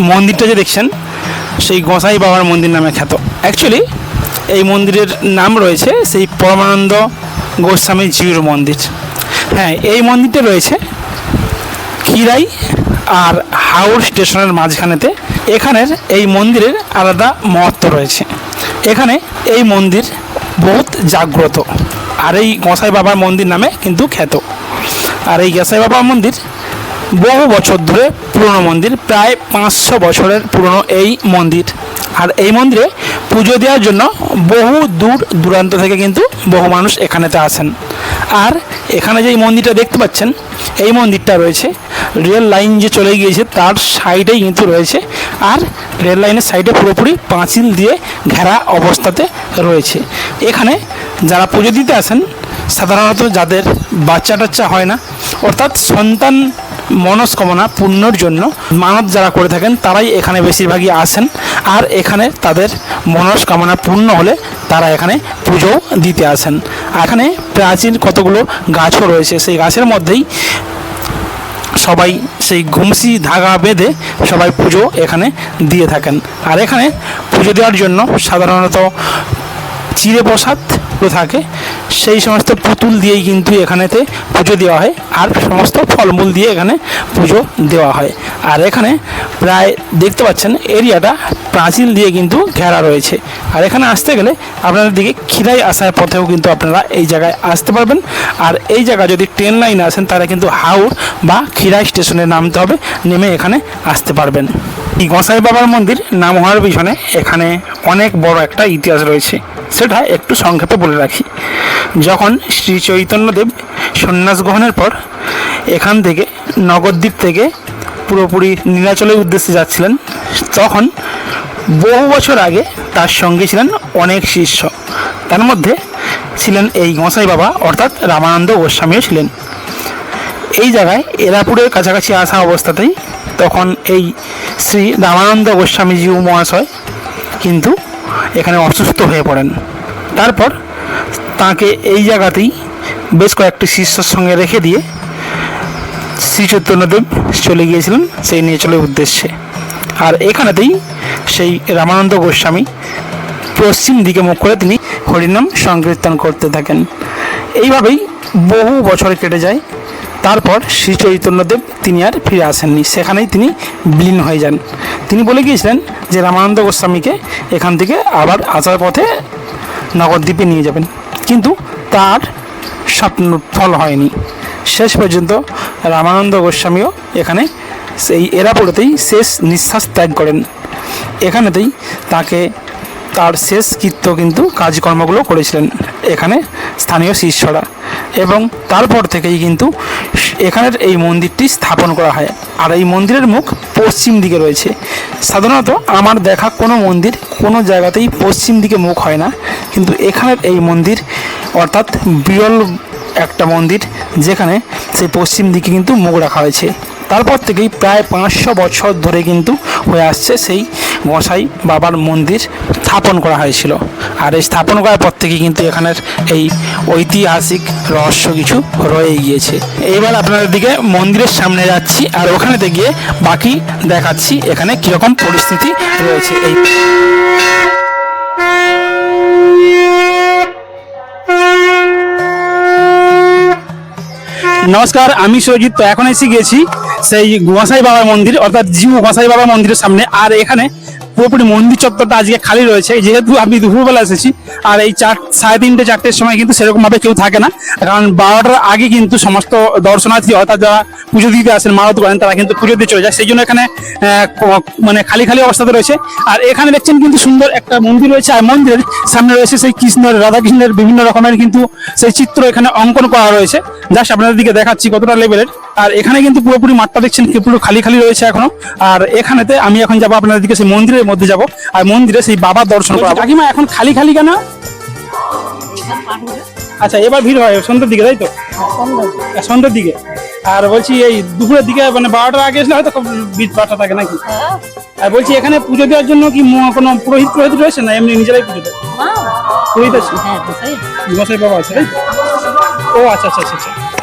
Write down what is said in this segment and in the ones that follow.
মন্দিরটা যে দেখছেন, সেই গোসাই বাবার মন্দির নামে খ্যাত। অ্যাকচুয়ালি এই মন্দিরের নাম রয়েছে সেই পরমানন্দ গোস্বামী জিউর মন্দির। হ্যাঁ এই মন্দিরটা রয়েছে খিরাই আর হাওড় স্টেশনের মাঝখানেতে। এখানের এই মন্দিরের আলাদা মহত্ব রয়েছে। এখানে এই মন্দির বহুত জাগ্রত। আর এই গোসাই বাবার মন্দির নামে কিন্তু খ্যাত। আর এই গোসাই বাবার মন্দির বহু বছর ধরে পুরনো মন্দির, প্রায় পাঁচশো বছরের পুরনো এই মন্দির। আর এই মন্দিরে পুজো দেওয়ার জন্য বহু দূর দূরান্ত থেকে কিন্তু বহু মানুষ এখানেতে আসেন। আর এখানে যে মন্দিরটা দেখতে পাচ্ছেন, এই মন্দিরটা রয়েছে। রেল লাইন যে চলে গিয়েছে, তার সাইডেই কিন্তু রয়েছে। আর রেল লাইনের সাইডে পুরোপুরি পাঁচিল দিয়ে ঘেরা অবস্থাতে রয়েছে। এখানে যারা পুজো দিতে আসেন, সাধারণত যাদের বাচ্চা টাচ্চা হয় না, অর্থাৎ সন্তান মনস্কামনা পূর্ণর জন্য মানত যারা করে থাকেন, তারাই এখানে বেশিরভাগই আসেন। আর এখানে তাদের মনস্কামনা পূর্ণ হলে তারা এখানে পুজো দিতে আসেন। এখানে প্রাচীন কতগুলো গাছও রয়েছে, সেই গাছের মধ্যেই সবাই সেই ঘুমসি ধাগা বেঁধে সবাই পুজো এখানে দিয়ে থাকেন। আর এখানে পুজো দেওয়ার জন্য সাধারণত চিড়ে প্রসাদ থাকে সেই সমস্ত পুতুল দিয়েই কিন্তু এখানেতে পুজো দেওয়া হয় আর সমস্ত ফলমূল দিয়ে এখানে পুজো দেওয়া হয়। আর এখানে প্রায় দেখতে পাচ্ছেন এরিয়াটা প্রাচীল দিয়ে কিন্তু ঘেরা রয়েছে। আর এখানে আসতে গেলে আপনাদের দিকে খিরাই আসার পথেও কিন্তু আপনারা এই জায়গায় আসতে পারবেন। আর এই জায়গা যদি ট্রেন লাইনে আসেন, তাহলে কিন্তু হাওড় বা খিরাই স্টেশনে নামতে হবে, নেমে এখানে আসতে পারবেন। এই গোসাই বাবার মন্দির নাম হওয়ার পিছনে এখানে অনেক বড় একটা ইতিহাস রয়েছে। সেটা একটু সংক্ষেপে বলে রাখি। যখন শ্রী চৈতন্যদেব সন্ন্যাস গ্রহণের পর এখান থেকে নগরদ্বীপ থেকে পুরোপুরি নীলাচলের উদ্দেশ্যে যাচ্ছিলেন, তখন বহু বছর আগে তার সঙ্গে ছিলেন অনেক শিষ্য। তার মধ্যে ছিলেন এই গোসাই বাবা, অর্থাৎ রামানন্দ গোস্বামীও ছিলেন। এই জায়গায় এরাপুরের কাছাকাছি আসা অবস্থাতেই তখন এই শ্রী রামানন্দ গোস্বামীজি মহাশয় কিন্তু এখানে অসুস্থ হয়ে পড়েন। তারপর তাকে এই জায়গাতেই বেশ কয়েকটি শিষ্যর সঙ্গে রেখে দিয়ে শ্রী চৈতন্যদেব চলে গিয়েছিলেন সেই নিয়ে চলে উদ্দেশ্যে। আর এখানেতেই সেই রামানন্দ গোস্বামী পশ্চিম দিকে মুখ করে তিনি হরিনাম সংকীর্তন করতে থাকেন। এইভাবেই বহু বছর কেটে যায়। তারপর শ্রী চৈতন্যদেব তিনি আর ফিরে আসেননি। সেখানেই তিনি বিলীন হয়ে যান। তিনি বলে গিয়েছিলেন যে, রামানন্দ গোস্বামীকে এখান থেকে আবার আসার পথে নগরদ্বীপে নিয়ে যাবেন। কিন্তু তার স্বপ্ন ফল হয়নি। শেষ পর্যন্ত রামানন্দ গোস্বামীও এখানে সেই এরাপুরতেই শেষ নিঃশ্বাস ত্যাগ করেন। এখানেতেই তাকে তার শেষ কৃত্য কিন্তু কাজকর্মগুলো করেছিলেন। এখানে স্থানীয় শিষ্যরা এবং তারপর থেকেই কিন্তু এখানের এই মন্দিরটি স্থাপন করা হয়। আর এই মন্দিরের মুখ পশ্চিম দিকে রয়েছে। সাধারণত আমার দেখা কোনো মন্দির কোনো জায়গাতেই পশ্চিম দিকে মুখ হয় না। কিন্তু এখানের এই মন্দির অর্থাৎ বিরল একটা মন্দির যেখানে সেই পশ্চিম দিকে কিন্তু মুখ রাখা হয়েছে। তারপর থেকেই প্রায় পাঁচশো বছর ধরে কিন্তু হয়ে আসছে সেই গোসাই বাবার মন্দির স্থাপন করা হয়েছিল। আর এই স্থাপন করার পর থেকে কিন্তু এখানের এই ঐতিহাসিক রহস্য কিছু রয়ে গিয়েছে। এইবার আপনাদের দিকে মন্দিরের সামনে যাচ্ছি আর ওখানেতে গিয়ে বাকি দেখাচ্ছি এখানে কীরকম পরিস্থিতি রয়েছে এই নমস্কার, আমি সজিত তো এখন এসে গেছি সেই গোসাই বাবার মন্দির, অর্থাৎ জিউ গোসাই বাবা মন্দিরের সামনে। আর এখানে পুরোপুরি মন্দির চত্বরটা আজকে খালি রয়েছে। যেহেতু আমি দুপুরবেলা এসেছি, আর এই চার, সাড়ে তিনটে, চারটের সময় কিন্তু সেরকম ভাবে কেউ থাকে না। কারণ বারোটার আগে কিন্তু সমস্ত দর্শনার্থী, অর্থাৎ যারা পুজো দিতে আসেন মানত করেন, তারা কিন্তু পুজো দিয়ে চলে যায়। সেই জন্য এখানে মানে খালি খালি অবস্থাতে রয়েছে। আর এখানে দেখছেন কিন্তু সুন্দর একটা মন্দির রয়েছে, আর মন্দিরের সামনে রয়েছে সেই কৃষ্ণের, রাধাকৃষ্ণের বিভিন্ন রকমের কিন্তু সেই চিত্র এখানে অঙ্কন করা রয়েছে। জাস্ট আপনাদের দিকে দেখাচ্ছি কতটা লেভেলের আর এখানে কিন্তু পুরোপুরি মাঠটা দেখছেন কি পুরো খালি খালি রয়েছে এখনও। আর এখানেতে আমি এখন যাব আপনাদের দিকে সেই মন্দিরের মধ্যে যাব। আর মন্দিরে সেই বাবার দর্শন করা কাকিমা এখন খালি খালি কেন? আচ্ছা এবার ভিড় হয় সন্ধ্যের দিকে তাই তো? হ্যাঁ, সন্ধ্যের দিকে। আর বলছি এই দুপুরের দিকে মানে বারোটার আগে এসলে হয়তো খুব ভিড় ভাড়টা থাকে নাকি? আর বলছি এখানে পুজো দেওয়ার জন্য কি কোনো পুরোহিত পুরোহিত রয়েছে না এমনি নিজেরাই পুজো দেয়? পুরোহিত আছে? মশাই। বাবা আছে তাই ও আচ্ছা আচ্ছা আচ্ছা আচ্ছা।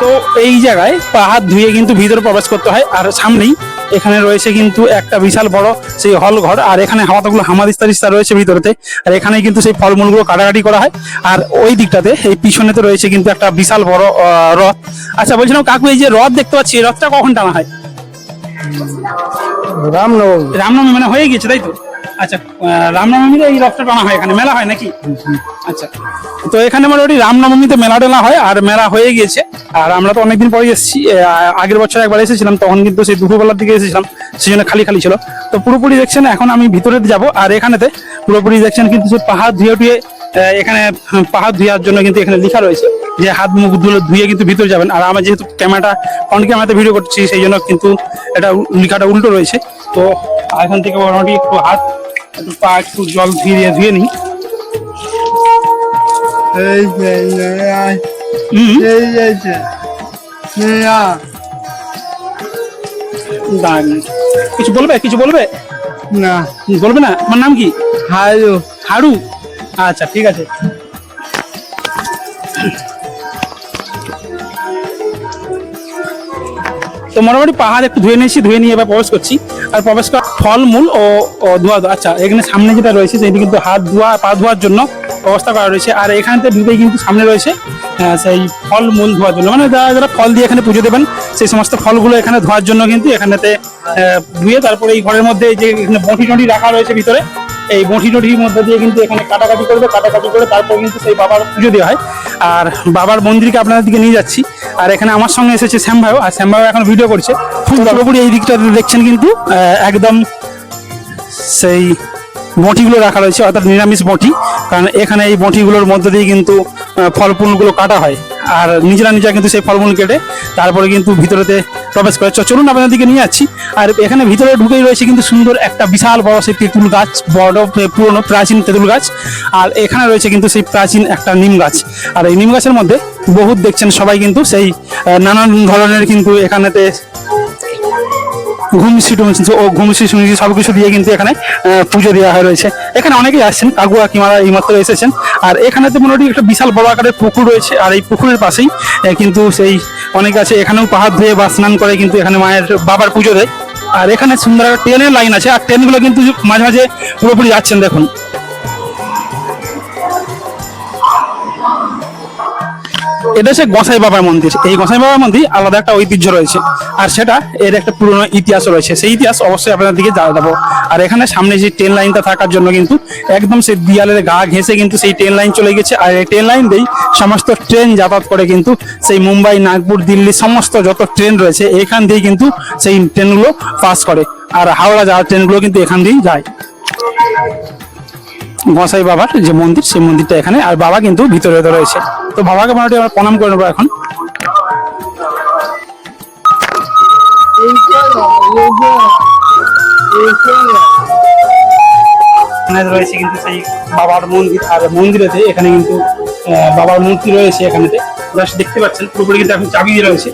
তো এই জায়গায় পা হাত ধুয়ে কিন্তু ভিতরে প্রবেশ করতে হয় আর সামনেই এখানে রয়েছে কিন্তু একটা বিশাল বড় সেই হল ঘর আর এখানে হাওয়াতগুলো হামাদিস্তা দিস্তা রয়েছে ভিতরেতে আর এখানে কিন্তু সেই ফলমূলগুলো কাটাকাটি করা হয় আর ওই দিকটাতে এই পিছনেতে রয়েছে কিন্তু একটা বিশাল বড় আহ, রথ। আচ্ছা বলছিলাম কাকু এই যে রথ দেখতে পাচ্ছি এই রথটা কখন টানা হয়? রামনবমী। রামনবমী মানে হয়ে গেছে তাই তো? আচ্ছা রামনবমীতে এই রথটা টানা হয় এখানে, মেলা হয় নাকি? আচ্ছা তো এখানে মোটামুটি রামনবমীতে মেলা টেলা হয় আর মেলা হয়ে গিয়েছে। আর আমরা তো অনেকদিন পরে এসেছি আগের বছর একবার এসেছিলাম, তখন কিন্তু সেই দুপুরবেলার দিকে এসেছিলাম সেই জন্য খালি খালি ছিল। তো পুরোপুরি দেখছেন, এখন আমি ভিতরে যাব, আর এখানেতে পুরোপুরি দেখছেন কিন্তু সেই পাহাড় ধুয়ে টুয়ে এখানে পাহাড় ধুয়ার জন্য কিন্তু এখানে লেখা রয়েছে যে হাত মুখ ধুলো, ধুয়ে কিন্তু ভিতরে যাবেন। আর আমার যেহেতু ক্যামেরাটা, ফ্রন্ট ক্যামেরাতে ভিডিও করছি, সেই জন্য কিন্তু এটা লেখাটা উল্টো রয়েছে। তো এখান থেকে মোটামুটি একটু হাত পা একটু জল ধুয়ে ধুয়ে নিই। কিছু বলবে? কিছু বলবে? না। বলবে না? আমার নাম কি? হায়ু হাড়ু আচ্ছা ঠিক আছে। তো মোটামুটি পাহাড় একটু ধুয়ে নিয়েছি ধুয়ে নিয়ে এবার প্রবেশ করছি। আর প্রবেশ করা ফলমূল ও ধোয়া আচ্ছা এখানে সামনে যেটা রয়েছে, সেটি কিন্তু হাত, ধোয়া, পা ধোয়ার জন্য ব্যবস্থা করা রয়েছে। আর এখানতে ঢুকেই কিন্তু সামনে রয়েছে সেই ফলমূল ধোয়ার জন্য। মানে যারা যারা ফল দিয়ে এখানে পুজো দেবেন, সেই সমস্ত ফলগুলো এখানে ধোয়ার জন্য কিন্তু এখানেতে ধুয়ে তারপরে এই ঘরের মধ্যে যে এখানে বটি টটি রাখা রয়েছে ভিতরে এই বঁটি টটির মধ্যে দিয়ে কিন্তু এখানে কাটাকাটি করবে কাটাকাটি করে তারপর কিন্তু সেই বাবার পুজো দেওয়া হয়। আর বাবার মন্দিরকে আপনাদের দিকে নিয়ে যাচ্ছি। আর এখানে আমার সঙ্গে এসেছে শ্যাম ভাইও আর শ্যাম ভাইও এখন ভিডিও করছে। পুরোপুরি এই দিকটাতে দেখছেন কিন্তু একদম সেই বঁটিগুলো রাখা রয়েছে অর্থাৎ নিরামিষ বঁটি। কারণ এখানে এই বঁটিগুলোর মধ্যে দিয়ে কিন্তু ফলমূলগুলো কাটা হয়। আর নিজেরা নিজেরা কিন্তু সেই ফলমূল কেটে তারপরে কিন্তু ভিতরেতে প্রবেশ করে চলুন আপনাদের দিকে নিয়ে যাচ্ছি। আর এখানে ভিতরে ঢুকেই রয়েছে কিন্তু সুন্দর একটা বিশাল বড় সেই তেঁতুল গাছ, বড় পুরনো, প্রাচীন তেঁতুল গাছ। আর এখানে রয়েছে কিন্তু সেই প্রাচীন একটা নিম গাছ। আর এই নিম গাছের মধ্যে বহুত দেখছেন সবাই কিন্তু সেই নানান ধরনের কিন্তু এখানেতে ঘুমসি টুমসি ও ঘুমসি সুমসি সব কিছু দিয়ে কিন্তু এখানে পুজো দেওয়া হয়ে রয়েছে। এখানে অনেকেই আসছেন কাকু কাকিমারা এইমাত্র এসেছেন। আর এখানে তো মোটামুটি একটা বিশাল বড় আকারের পুকুর রয়েছে, আর এই পুকুরের পাশেই কিন্তু সেই অনেকে আছে, এখানেও পাহাড় ধুয়ে বা স্নান করে কিন্তু এখানে মায়ের বাবার পুজো দেয়। আর এখানে সুন্দর একটা ট্রেনের লাইন আছে, আর ট্রেনগুলো কিন্তু মাঝে মাঝে পুরোপুরি যাচ্ছেন দেখুন। এটা হচ্ছে গোসাই বাবার মন্দির। এই গোসাই বাবার মন্দির আলাদা একটা ঐতিহ্য রয়েছে। আর সেটা এর একটা পুরনো ইতিহাস রয়েছে। সেই ইতিহাস অবশ্যই আপনাদের দিকে জানা যাব আর এখানে সামনে যে ট্রেন লাইনটা থাকার জন্য কিন্তু একদম সেই দিয়ালের গা ঘেঁষে কিন্তু সেই ট্রেন লাইন চলে গেছে। আর এই ট্রেন লাইন দিয়েই সমস্ত ট্রেন যাতায়াত করে কিন্তু সেই মুম্বাই, নাগপুর, দিল্লি সমস্ত যত ট্রেন রয়েছে, এখান দিয়ে কিন্তু সেই ট্রেনগুলো পাস করে। আর হাওড়া যাওয়ার ট্রেনগুলো কিন্তু এখান দিয়েই যায়। গোসাই বাবার যে মন্দির, সেই মন্দিরটা এখানে। আর বাবা কিন্তু ভিতরে রয়েছে। তো বাবাকে মোটামুটি আমরা প্রণাম করে নেব এখন। রয়েছে কিন্তু সেই বাবার মন্দির, আর মন্দিরেতে এখানে কিন্তু বাবার মূর্তি রয়েছে এখানেতে। জাস্ট দেখতে পাচ্ছেন, পুরোপুরি কিন্তু এখন চাবি রয়েছে।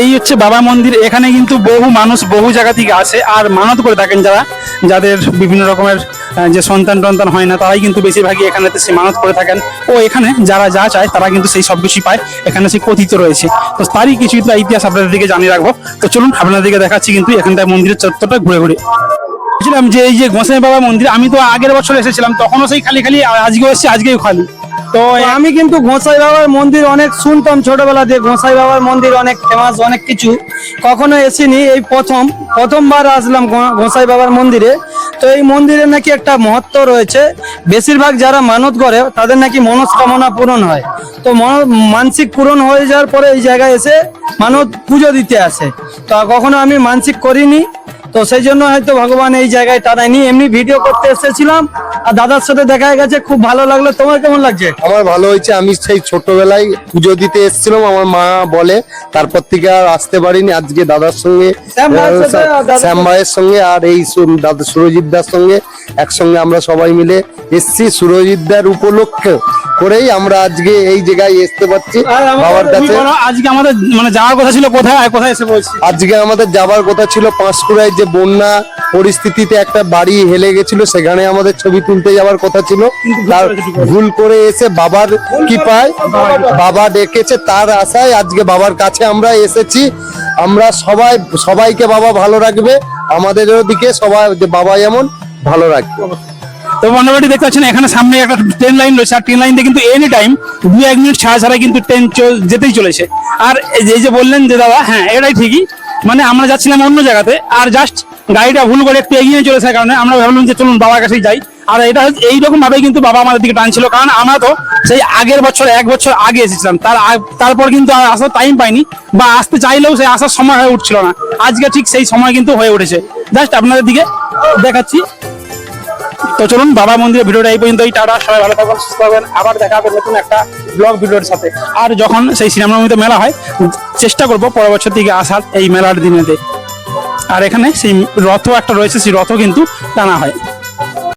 এই হচ্ছে বাবা মন্দির। এখানে কিন্তু বহু মানুষ বহু জায়গা থেকে আসে। আর মানত করে থাকেন যারা, যাদের বিভিন্ন রকমের যে সন্তান টন্তান হয় না, তারাই কিন্তু বেশিরভাগই এখানে সে মানত করে থাকেন। ও এখানে যারা যা চায়, তারা কিন্তু সেই সব কিছুই পায়। এখানে সে কথিত রয়েছে। তো তারই কিছু তো ইতিহাস আপনাদের দিকে জানিয়ে রাখব। তো চলুন, আপনাদের দিকে দেখাচ্ছি কিন্তু এখানটায় মন্দিরের চত্বরটা ঘুরে ঘুরে। বলছিলাম যে এই যে গোসাই বাবা মন্দির, আমি তো আগের বছর এসেছিলাম, তখনও সেই খালি খালি আজকেও এসেছি, আজকেও খালি। তো আমি কিন্তু গোসাই বাবার মন্দির অনেক শুনতাম ছোটবেলা দিয়ে গোসাই বাবার মন্দির অনেক ফেমাস অনেক কিছু। কখনো এসিনি এই প্রথম প্রথমবার আসলাম গোসাই বাবার মন্দিরে। তো এই মন্দিরে নাকি একটা মহত্ব রয়েছে। বেশিরভাগ যারা মানত করে তাদের নাকি মনস্কামনা পূরণ হয়। তো মন- মানসিক পূরণ হয়ে যাওয়ার পরে এই জায়গায় এসে মানত পুজো দিতে আসে। তো কখনো আমি মানসিক করিনি। তো সেই জন্য হয়তো ভগবান এই জায়গায় টানায়নি এমনি ভিডিও করতে এসেছিলাম। আর দাদার সাথে দেখা গেছে খুব ভালো লাগল। তোমার কেমন লাগছে? আমার ভালো হয়েছে। আমি সেই ছোটবেলায় পুজো দিতে এসেছিলাম। আমার মা বলে তারপর থেকে আর আসতে পারিনি। আজকে দাদার সঙ্গে শ্যাম ভাইয়ের শ্যাম সঙ্গে আর এই দাদা সুরজিৎ দার সঙ্গে একসঙ্গে আমরা সবাই মিলে এসছি। সুরজিৎ দার উপলক্ষে করেই আমরা আজকে এই জায়গায় আসতে পারছি বাবার কাছে। আজকে আমাদের মানে যাওয়ার কথা ছিল কোথায় আর কোথায় এসে বলছি আজকে আমাদের যাবার কথা ছিল পাঁশকুড়ায় যে বন্যা পরিস্থিতিতে একটা বাড়ি হেলে গেছিল সেখানে আমাদের ছবি তুলতে যাওয়ার কথা ছিল। তার ভুল করে এসে বাবার কি পায় বাবা ডেকেছে তার আশায় আজকে বাবার কাছে আমরা এসেছি। আমরা সবাই সবাইকে বাবা ভালো রাখবে আমাদের দিকে সবাই যে বাবা যেমন ভালো রাখবে। তো বন্ধুবাড়ি দেখতে পাচ্ছেন, এখানে সামনে একটা ট্রেন লাইন রয়েছে, আর ট্রেন লাইন দিয়ে কিন্তু এনি টাইম দু এক মিনিট ছাড়া ছাড়া কিন্তু ট্রেন যেতেই চলেছে। আর এই যে- বললেন যে, দাদা হ্যাঁ এটাই ঠিকই। মানে আমরা যাচ্ছিলাম অন্য জায়গাতে, আর জাস্ট গাড়িটা ভুল করে একটু এগিয়ে চলেছে, কারণে আমরা ভাবলাম যে চলুন বাবার কাছেই যাই। আর এটা এইরকম ভাবে কিন্তু বাবা আমাদের দিকে টানছিল, কারণ আমরা তো সেই আগের বছর, এক বছর আগে এসেছিলাম। তার তারপর কিন্তু আর আসার টাইম পাইনি, বা আসতে চাইলেও সেই আসার সময় হয়ে উঠছিল না। আজকে ঠিক সেই সময় কিন্তু হয়ে উঠেছে। জাস্ট আপনাদের দিকে দেখাচ্ছি। তো চলুন বাবা মন্দিরের ভিডিওটা এই পর্যন্তই, টাটা, সবাই ভালো থাকবেন, সুস্থ থাকবেন। আবার দেখা হবে নতুন একটা ব্লগ ভিডিওর সাথে। আর যখন সেই সিনেমার মধ্যে মেলা হয়, চেষ্টা করব পরের বছর থেকে আসার এই মেলার দিনেতে। আর এখানে সেই রথ একটা রয়েছে, সেই রথ কিন্তু টানা হয়।